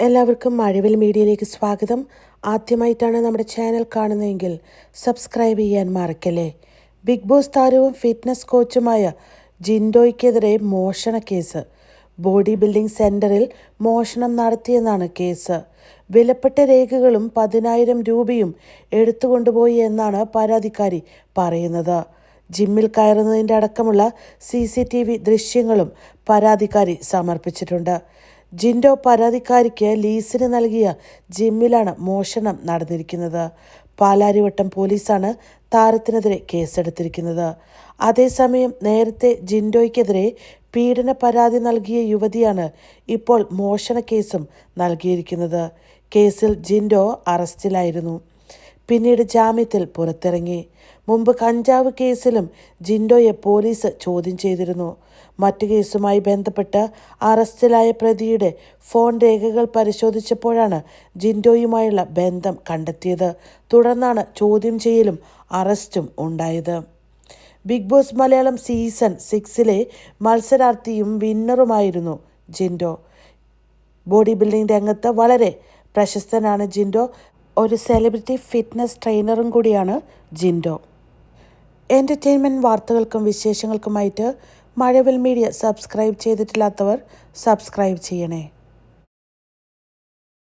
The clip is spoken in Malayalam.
എല്ലാവർക്കും മഴവിൽ മീഡിയയിലേക്ക് സ്വാഗതം. ആദ്യമായിട്ടാണ് നമ്മുടെ ചാനൽ കാണുന്നതെങ്കിൽ സബ്സ്ക്രൈബ് ചെയ്യാൻ മറക്കല്ലേ. ബിഗ് ബോസ് താരവും ഫിറ്റ്നസ് കോച്ചുമായ ജിൻഡോയ്ക്കെതിരെ മോഷണ കേസ്. ബോഡി ബിൽഡിംഗ് സെന്ററിൽ മോഷണം നടത്തിയെന്നാണ് കേസ്. വിലപ്പെട്ട രേഖകളും പതിനായിരം രൂപയും എടുത്തുകൊണ്ടുപോയി എന്നാണ് പരാതിക്കാരി പറയുന്നത്. ജിമ്മിൽ കയറുന്നതിന്റെ അടക്കമുള്ള സി സി ടി വി ദൃശ്യങ്ങളും പരാതിക്കാരി സമർപ്പിച്ചിട്ടുണ്ട്. ജിൻഡോ പരാതിക്കാരിക്ക് ലീസിന് നൽകിയ ജിമ്മിലാണ് മോഷണം നടന്നിരിക്കുന്നത്. പാലാരിവട്ടം പോലീസാണ് താരത്തിനെതിരെ കേസെടുത്തിരിക്കുന്നത്. അതേസമയം നേരത്തെ ജിൻഡോയ്ക്കെതിരെ പീഡന പരാതി നൽകിയ യുവതിയാണ് ഇപ്പോൾ മോഷണ കേസും നൽകിയിരിക്കുന്നത്. കേസിൽ ജിൻഡോ അറസ്റ്റിലായിരുന്നു. പിന്നീട് ജാമ്യത്തിൽ പുറത്തിറങ്ങി. മുമ്പ് കഞ്ചാവ് കേസിലും ജിൻഡോയെ പോലീസ് ചോദ്യം ചെയ്തിരുന്നു. മറ്റു കേസുമായി ബന്ധപ്പെട്ട് അറസ്റ്റിലായ പ്രതിയുടെ ഫോൺ രേഖകൾ പരിശോധിച്ചപ്പോഴാണ് ജിൻഡോയുമായുള്ള ബന്ധം കണ്ടെത്തിയത്. തുടർന്നാണ് ചോദ്യം ചെയ്യലും അറസ്റ്റും ഉണ്ടായത്. ബിഗ് ബോസ് മലയാളം സീസൺ സിക്സിലെ മത്സരാർത്ഥിയും വിന്നറുമായിരുന്നു ജിൻഡോ. ബോഡി ബിൽഡിംഗ് രംഗത്ത് വളരെ പ്രശസ്തനാണ് ജിൻഡോ. ഒരു സെലിബ്രിറ്റി ഫിറ്റ്നസ് ട്രെയിനറും കൂടിയാണ് ജിൻഡോ. എന്റർടൈൻമെന്റ് വാർത്തകൾക്കും വിശേഷങ്ങൾക്കുമായിട്ട് മഴവിൽ മീഡിയ സബ്സ്ക്രൈബ് ചെയ്തിട്ടില്ലാത്തവർ സബ്സ്ക്രൈബ് ചെയ്യണേ.